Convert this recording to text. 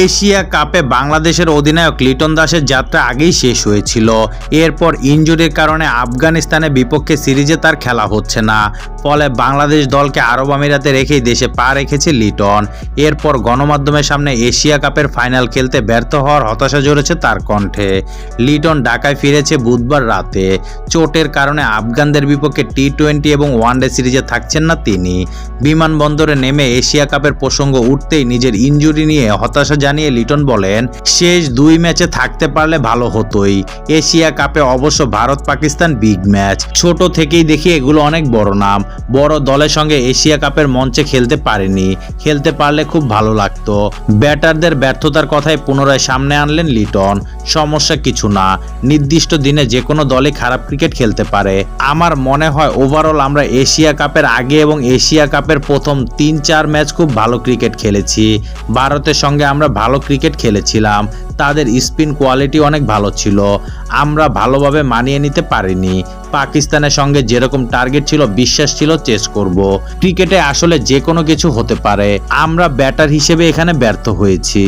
Asia কাপে বাংলাদেশের অধিনায়ক লিটন দাসের যাত্রা আগেই শেষ হয়েছিল। এরপর ইনজুরির কারণে আফগানিস্তানের বিপক্ষে সিরিজে তার খেলা হচ্ছে না। ফলে বাংলাদেশ দলকে আরব আমিরাতে রেখেই দেশে পা রেখেছে লিটন। এরপর গণমাধ্যমের সামনে এশিয়া কাপের ফাইনাল খেলতে ব্যর্থ হওয়ার হতাশা জড়েছে তার কণ্ঠে। লিটন ঢাকায় ফিরেছে বুধবার রাতে। চোটের কারণে আফগানদের বিপক্ষে টি টোয়েন্টি এবং ওয়ানডে সিরিজে থাকছেন না তিনি। বিমানবন্দরে নেমে এশিয়া কাপের প্রসঙ্গ উঠতেই নিজের ইনজুরি নিয়ে হতাশা জানিয়ে লিটন বলেন, শেষ দুই ম্যাচে থাকতে পারলে ভালো হতোই। এশিয়া কাপে অবশ্য ভারত পাকিস্তান বিগ ম্যাচ। ছোট থেকেই দেখি এগুলো অনেক বড় নাম। বড় দলের সঙ্গে এশিয়া কাপের মঞ্চে খেলতে পারেনি। খেলতে পারলে খুব ভালো লাগতো। ব্যাটারদের ব্যর্থতার কথাই পুনরায় সামনে আনলেন লিটন। সমস্যা কিছু না। নির্দিষ্ট দিনে যে কোনো দলে খারাপ ক্রিকেট খেলতে পারে। আমার মনে হয় ওভারঅল আমরা এশিয়া কাপের আগে এবং এশিয়া কাপের প্রথম তিন চার ম্যাচ খুব ভালো ক্রিকেট খেলেছি। ভারতের সঙ্গে আমরা ভালো ক্রিকেট খেলেছিলাম, তাদের স্পিন কোয়ালিটি অনেক ভালো ছিল। আমরা ভালোভাবে মানিয়ে নিতে পারিনি। পাকিস্তানের সঙ্গে যেরকম টার্গেট ছিল, বিশ্বাস ছিল চেস করব। ক্রিকেটে আসলে যে কোনো কিছু হতে পারে। আমরা ব্যাটার হিসেবে এখানে ব্যর্থ হয়েছি।